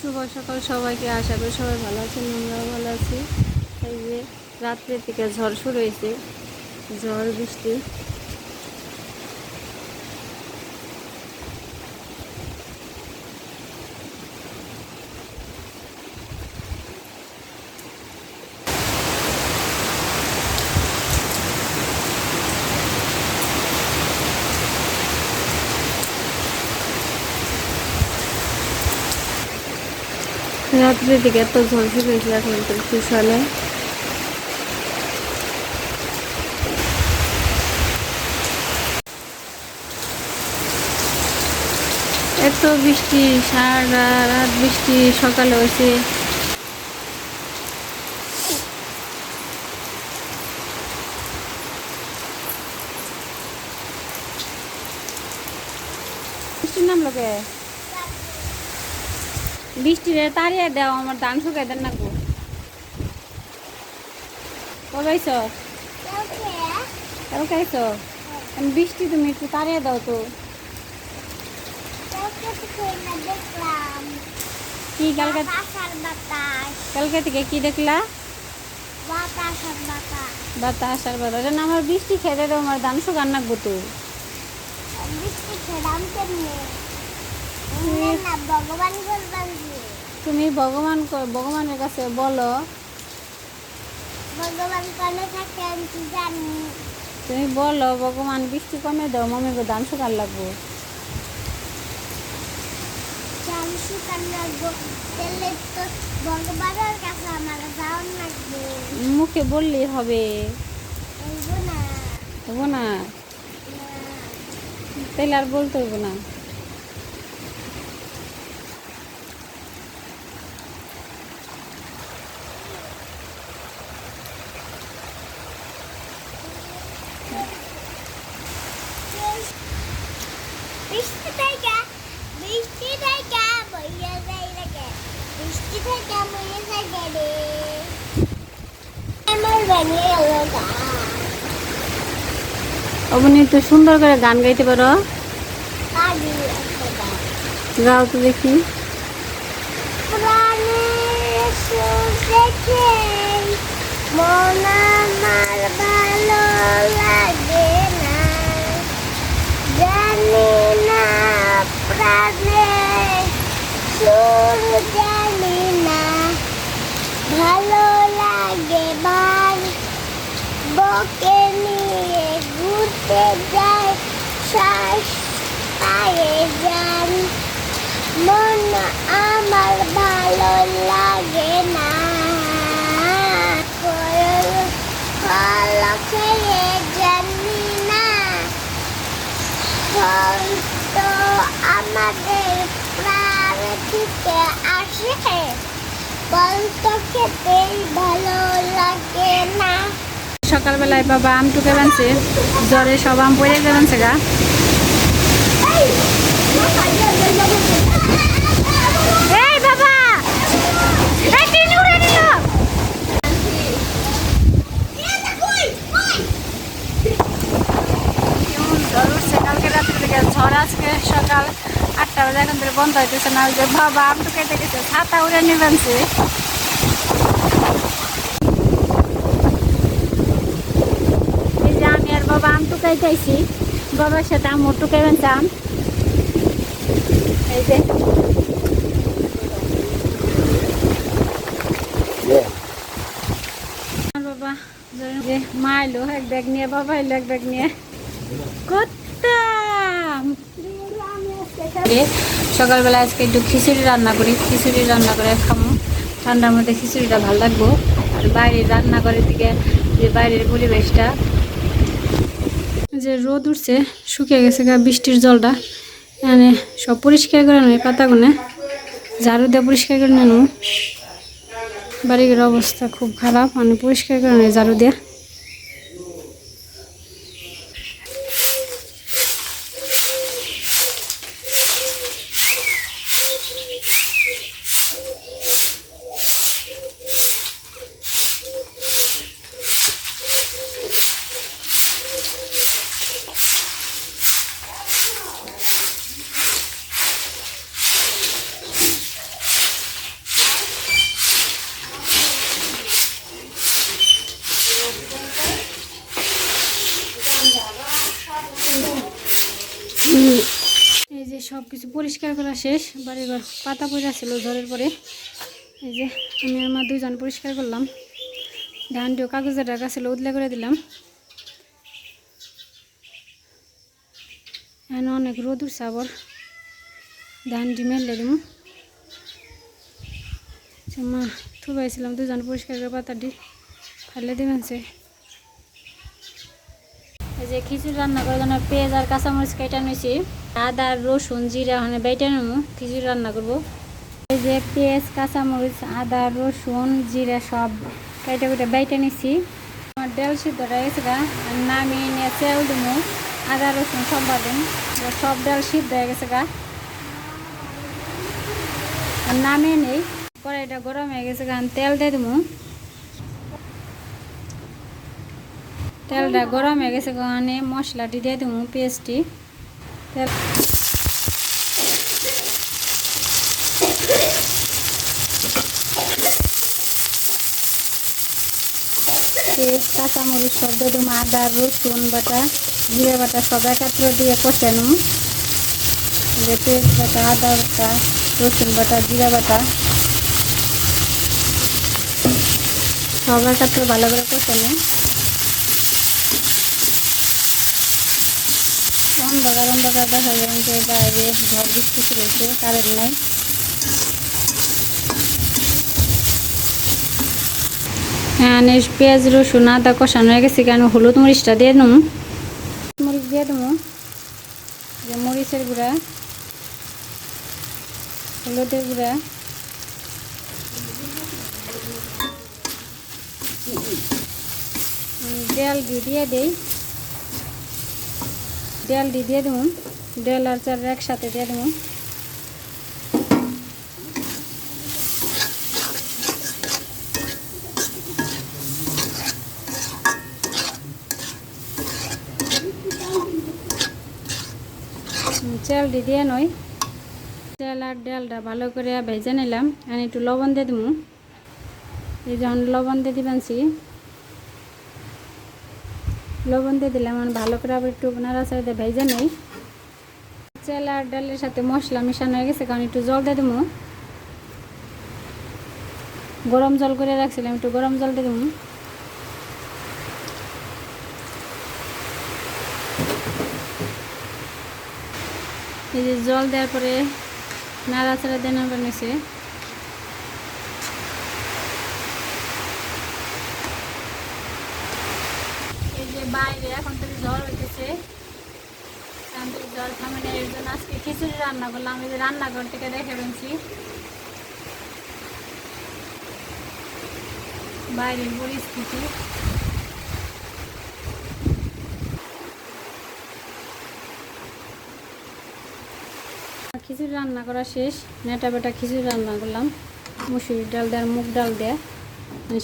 শুভ সকাল সবাইকে, আশা করি সবাই ভালো আছেন, আমরাও ভালো আছি। এই যে রাত্রের থেকে ঝড় শুরু হয়েছে, ঝড়, বৃষ্টি। রাত্রে থেকে এত ঝড় শুরু এখন তো শেষ এত বৃষ্টি, সারা রাত বৃষ্টি, সকালে হয়েছে। নাম লোকে বৃষ্টিরে তাড়িয়ে দাও, আমার ধান শুকাই দেন না গো। কবাইছ বৃষ্টি তুমি একটু তাড়িয়ে দাও তো। কি, কালকে থেকে কি দেখলা? বাতাস আর বাতাস। না আমার বৃষ্টি খেতে দাও আমার ধান শুকান নাকবো তো। ভগবান বলবেন তুমি ভগবান ভগবানের কাছে বলো। ভগবান কনে থাকেন কি জানি তুমি বলো ভগবান বৃষ্টি কমে দাও মমি গো ধান শুকান লাগবো। শুকান লাগবো তাহলে তো ভগবানের কাছে আমার যাওয়ার লাগবে মুখে বললেই হবে। না হব না না। আর বলতে হইব না বৃষ্টি থেকে বৃষ্টি থেকে বইয়া যাই লাগে বৃষ্টি থেকে বইয়া যাই রে আমার বানিয়ে এলো গা অবনি তো সুন্দর করে গান গাইতে পারো। গাও তো দেখি। মন না জানি না ভালো লাগে বার বকে নিয়ে যায় শ্বাস পায়ে যান আমার ভালো লাগে না ফল খেয়ে জানি না ফল তো আমাদের প্রাণ থেকে আসে ভালো লাগে না সকালবেলায় বাবা আম টুকে বানছে জ্বরে সব আম পড়ে যাবেন গা। ঝড় আজকে সকাল আটটা বাজে এখন ধরে বন্ধ হইতেছে না ওই যে বাবা আম টুকাইতে গেছে ছাতা উড়ে নিবেনছে এই যে আমি আর বাবা আম টুকাইতেছি। বাবার সাথে আমও টুকাইবেন চাম এই যে। বাবা মা এলো, এক ব্যাগ নিয়ে, বাবা এলো এক ব্যাগ নিয়ে। করতাম সকালবেলা আজকে একটু খিচুড়ি রান্না করি, খিচুড়ি রান্না করে খামো। ঠান্ডার মধ্যে খিচুড়িটা ভালো লাগবো। আর বাইরে রান্না করে দিকে যে বাইরের পরিবেশটা যে রোদ উঠছে, শুকিয়ে গেছে গা বৃষ্টির জলটা। মানে সব পরিষ্কার করে নেই, পাতাগুনে। ঝাড়ু দিয়ে পরিষ্কার করে নেন। বাড়ির অবস্থা খুব খারাপ মানে পরিষ্কার করে নেই ঝাড়ু দিয়ে। কিছু পরিষ্কার করা শেষ বাড়িঘর পাতা পড়ে ছিল ঝড়ের পরে। এই যে আমি আমার দুজন পরিষ্কার করলাম। ধানটিও কাগজের রাখা ছিল, উদলে করে দিলাম। এখানে অনেক রোদ উঠছে আবার। ধানটি মেলে দিব মা থুবাইছিলাম দুজন পরিষ্কার করে পাতাটি ফেলে দিবেন সে। এই যে খিচুড়ি রান্না করার জন্য পেঁয়াজ আর কাঁচামরিচ কেটে নিয়েছি আদা, রসুন, জিরা ওখানে বেটে নেব, খিচুড়ি রান্না করব। এই যে পেঁয়াজ, কাঁচামরিচ, আদা, রসুন, জিরা সব কেটে কেটে বেটে নিছি। আমার ডাল সিদ্ধ হয়ে গা নামিয়ে নিয়ে তেল দেবো আদা, রসুন সব বাদেন সব ডাল সিদ্ধ হয়ে গেছে গা। আর নামিয়ে নেই, কড়াইটা গরম হয়ে গেছে গা তেল দিয়ে দেবো তেলটা গরম হয়ে গেছে ওখানে মশলাটি দিয়ে দেবো পেস্টটি। পেঁয়াজ কাঁচামরিচ সব দেবো আদা, রসুন বাটা, জিরে বাটা সব একাত্র দিয়ে কষে নেব যে পেঁয়াজ বাটা, আদা বাটা, রসুন বাটা, জিরা বাটা সব একাত্র ভালো করে কষে অন্ধকার অন্ধকার দেখা যায় যে বাইরে ঝড় বৃষ্টি শুরু কারেন্ট নাই হ্যাঁ পেঁয়াজ, রসুন, আদা কষানো হয়ে গেছে, কেন হলুদ মরিচটা দিয়ে দেবো মরিচ দিয়ে দেবো যে মরিচের গুঁড়া, হলুদের গুঁড়া ডাল দিয়ে দিয়ে দেই। ডাল দিয়ে দিয়ে দেবো ডাল আর চাল একসাথে দিয়ে দেবো চাল দিয়ে নয় চাল আর ডালটা ভালো করে ভেজে নিলাম। আমি একটু লবণ দিয়ে দেবো এই যখন লবণ দিয়ে দিবেনছি লবণ দিয়ে দিলাম আমি ভালো করে আবার একটু নাড়াচাড়া দিয়ে ভেজে নেই। চাল আর ডালের সাথে মশলা মিশানো হয়ে গেছে, কারণ একটু জল দিয়ে দেবো গরম জল করে রাখছিলাম, একটু গরম জল দিয়ে দেবো এই যে জল দেওয়ার পরে নাড়াচাড়া দেওয়ার বানিয়েছে এই যে বাইরে, এখন থেকে ঝড় হইতেছে। এখন থেকে জল থামে না এর জন্য আজকে খিচুড়ি রান্না করলাম, এই যে রান্নাঘর থেকে দেখে ফেলছি বাইরের পরিস্থিতি। খিচুড়ি রান্না করা শেষ, নেটা বেটা খিচুড়ি রান্না করলাম। মুসুরির ডাল দেওয়ার মুগ ডাল দেয়া।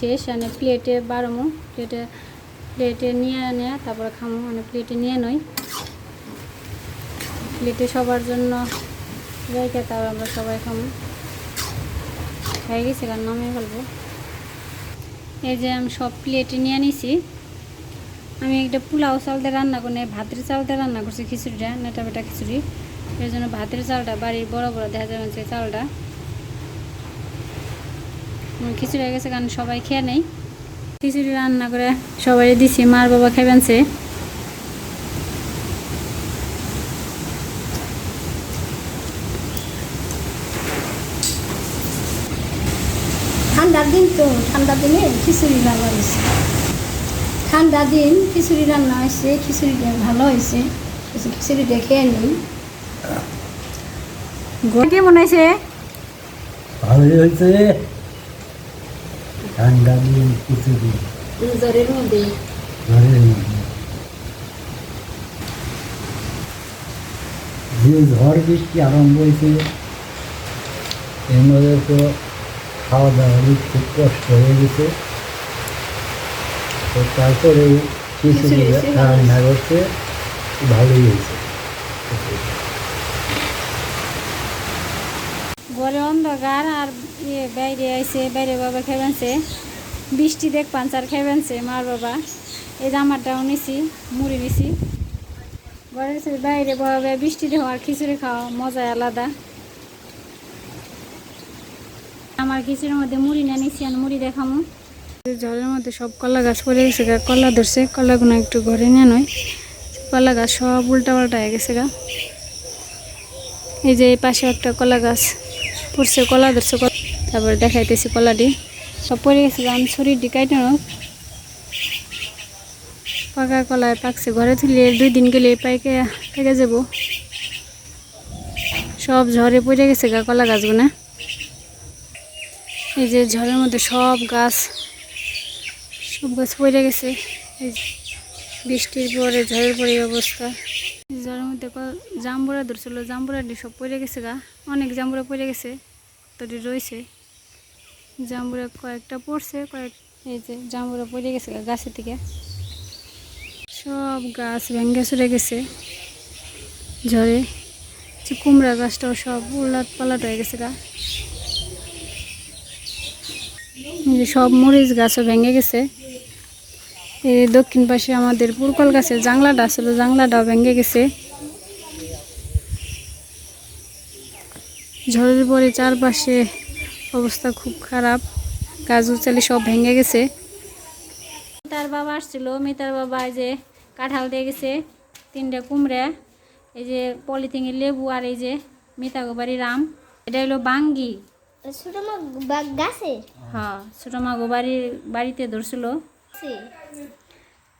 শেষ মানে প্লেটে বাড়ামো প্লেটে প্লেটে নিয়ে নেয় তারপরে খামো মানে প্লেটে নিয়ে নই। প্লেটে সবার জন্য রেখে তারপর আমরা সবাই খামো। হয়ে গেছে কারণ নামিয়ে ফেলব। এই যে আমি সব প্লেটে নিয়ে নিছি। আমি একটা পোলাও চাল দিয়ে রান্না করি ভাতের চাল দিয়ে রান্না করছি খিচুড়িটা, নেটা বেটা খিচুড়ি। এর জন্য ভাতের চালটা, বাড়ির বড় বড় দেখা যাবে চালটা। খিচুড়ি হয়ে গেছে, কারণ সবাই খেয়ে নেই। খিচুড়ি রান্না করে সবাই দিছি মার বাবা খাবেন সে ঠান্ডার দিন তো ঠান্ডার দিনে খিচুড়ি রান্না হয়েছে। ঠান্ডা দিন খিচুড়ি রান্না হয়েছে খিচুড়িটা ভালো হয়েছে। কিছু খিচুড়িটা খেয়ে নিই। কেমন হয়েছে? ভালোই হয়েছে। ঠান্ডা দিন কিছু দিন জ্বরের মধ্যে যে ঝড় বৃষ্টি আরম্ভ হয়েছে এর মধ্যে তো খাওয়া দাওয়ার খুব কষ্ট হয়ে গেছে তো তারপরে খিচুড়ি রান্না করতে ভালোই হয়েছে ঘরে অন্ধকার আর ইয়ে বাইরে আইছে, বাইরে বাবা খেবেনছে। বৃষ্টি দেখ পাঞ্চার খেবেনছে, মার বাবা। এই জামাটাও নিছি, মুড়ি নিছি। ঘরে বাইরে বহাবে বৃষ্টিতে হওয়ার খিচুড়ি খাওয়া মজা আলাদা। আমার খিচুড়ির মধ্যে মুড়ি না নিছি, আর মুড়ি দেখামো। জলের মধ্যে সব কলা গাছ পড়ে গেছে গা, কলা ধরছে, কলাগুলো একটু ঘরে নিয়ে নয় কলা গাছ সব উল্টা পাল্টা হয়ে গেছে গা। এই যে এই পাশে একটা কলা গাছ। পড়ছে কলা ধরছে তারপরে দেখাইতেছি কলাটি। সব পড়ে গেছে গা আমি ছড়ি ডিকাইতে পাকা কলায় পাকছে, ঘরে তুলে দুই দিন গেলে পাইকে পেকে যাব। সব ঝড়ে পড়ে গেছে গা কলা গাছগুলো এই যে ঝড়ের মধ্যে সব গাছ সব গাছ পড়ে গেছে। বৃষ্টির পরে, ঝড়ের পরে অবস্থা। ঝড়ের মধ্যে জাম্বুরা ধরছিল, জাম্বুরাটি সব পড়ে গেছে গা। অনেক জাম্বুরা পড়ে গেছে। কতটি রয়েছে। জাম্বুরা কয়েকটা পড়ছে, কয়েক এই যে জাম্বুরা পড়ে গেছে গাছের থেকে সব গাছ ভেঙে চলে গেছে। যে কুমড়া গাছটাও সব উল্লাট পালাট হয়ে গেছে গা। সব মরিচ গাছও ভেঙে গেছে। এই দক্ষিণ পাশে আমাদের পুরকল গাছের জাংলাটা ছিল জাংলাটাও ভেঙে গেছে। ঝড়ের পরে চারপাশে অবস্থা খুব খারাপ। গাছ উচালি সব ভেঙে গেছে। তার বাবা আসছিল। মিতার বাবা এই যে কাঁঠাল দিয়ে গেছে তিনটা কুমড়া এই যে পলিথিনের লেবু আর এই যে মিতা গোবারি রাম এটা হলো বাঙ্গি। হ্যাঁ ছোটো মা গোবারির বাড়িতে ধরছিল।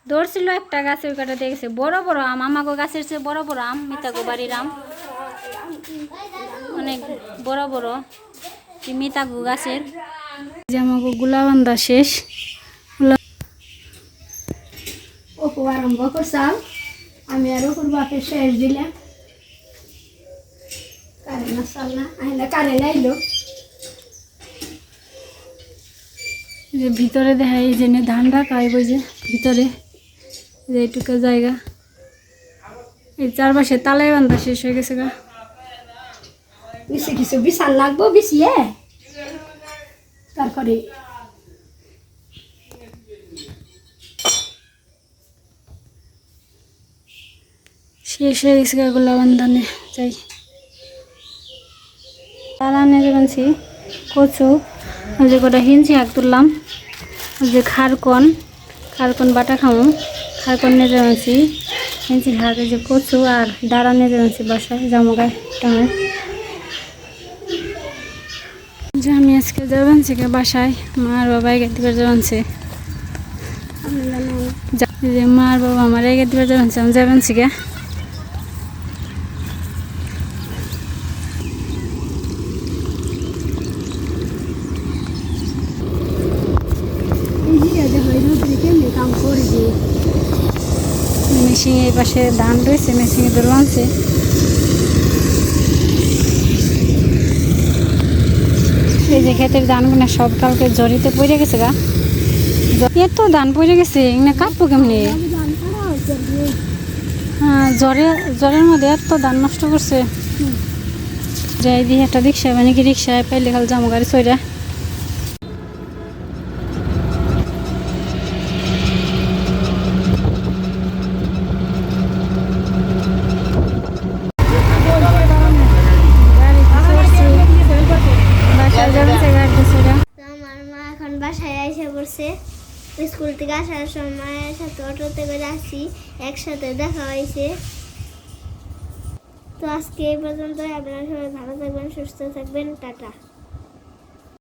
ধরছিল একটা গাছে ওই কাটা দিয়ে গেছে। বড় বড় আম আমাকে গাছের চেয়ে বড় বড় আম মিতা গোবারির আম অনেক বড় বড় মিতা গো গাছের। আমাকে গুলাবান্ধা শেষ। অপু আরম্ভ করছাম আমি আর অপুর বাপে শেষ দিলাম। কারেন্ট আসল না আহিলে কারেন্ট আইলো। যে ভিতরে দেখা এই যে ধান রাখা যে ভিতরে। যে এইটুকু জায়গা। এই চারপাশে তালাই বান্ধা শেষ হয়ে গেছে গা। বেশি কিছু বিছান লাগবো বিছিয়ে তারপরে শেষ হয়ে গেছে গোলা বান্ধানে যাই। নেড়ে বানছি কচু যে কটা হিঞ্চি হাঁক তুললাম যে খারকন খারকন বাটা খামো, খারকন নেড়ে বানছি হিঞ্চি হাঁক যে কচু আর দাঁড়া নেড়ে বানছি বাসায় জামগায় টাঙায়। যে আমি আজকে যাবানছি কে বাসায়। মার বাবা এগের দিকে যাবানছে যা- মার বাবা আমার এগের দিকে যাবানছে আমি যাবানছি কে এই যে রোদ্রে কেমনি কাম করে দিয়ে মেশিন এই পাশে ধান রয়েছে, মেশিনে আনছে এই যে ক্ষেতের ধানগুলো সব কালকে জড়িতে পড়ে গেছে গা। এত ধান পড়ে গেছে, এগুলো কাটবো কেমনি? হ্যাঁ জ্বরে, জ্বরের মধ্যে এত ধান নষ্ট করছে। যাই দিয়ে একটা রিক্সা মানে কি রিক্সায় পাইলে খাল জামো গাড়ি চইরা বাসায় যাবেন সে গাড়ি চইরা তো আমার মা এখন বাসায় এসে পড়ছে স্কুল থেকে আসার সময় সাথে অটোতে করে আসি, একসাথে দেখা হয়েছে। তো আজকে এই পর্যন্ত আপনারা সবাই ভালো থাকবেন, সুস্থ থাকবেন, টাটা।